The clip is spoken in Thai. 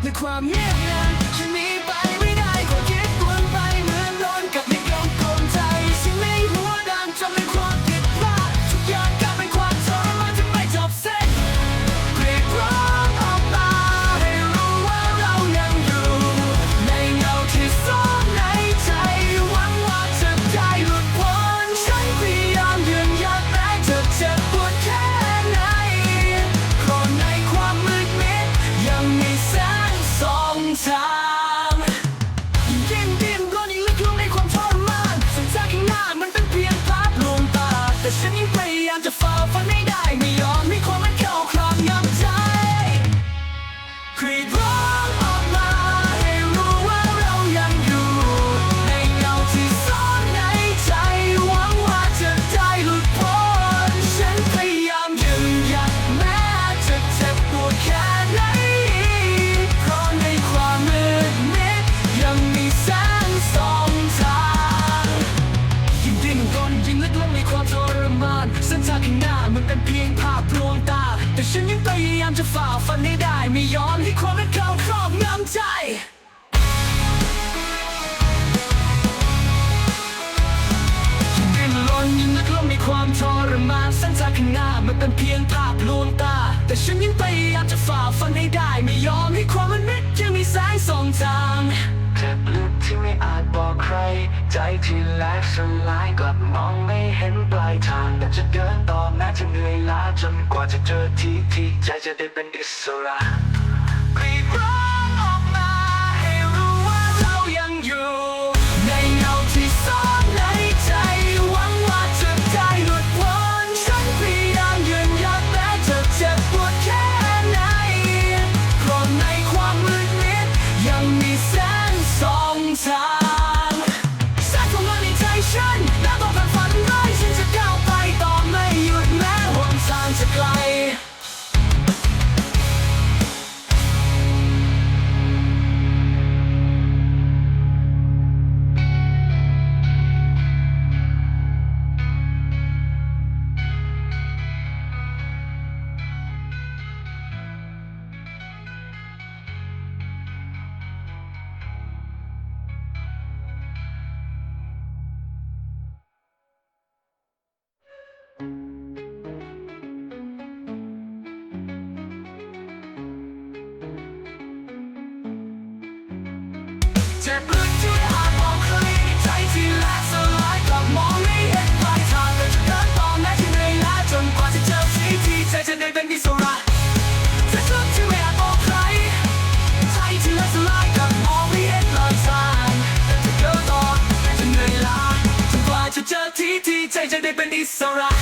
The what ามจะฝ่าฟันไม่ได้ ไม่ยอมให้ความมันเข้าครอบงำใจ มันเป็นเพียงภาพลวงตา แต่ฉันยังพยายามจะฝ่าฟันให้ได้ ไม่ยอมให้ความรักเขาครอบงำใจยังนักลงมีความทรมานสั้นจากข้างหน้ามันเป็นเพียงภาพลวงตา แต่ฉันยังพยายามจะฝ่า ใจที่แลกสลายกลับมองไม่เห็นปลายทางแต่จะเดินต่อแม้จะเหนื่อยล้าจนกว่าจะเจอที่ที่ใจจะได้เป็นอิสระกรีดร้อ Revolution! Turn blue to Lebanese alright.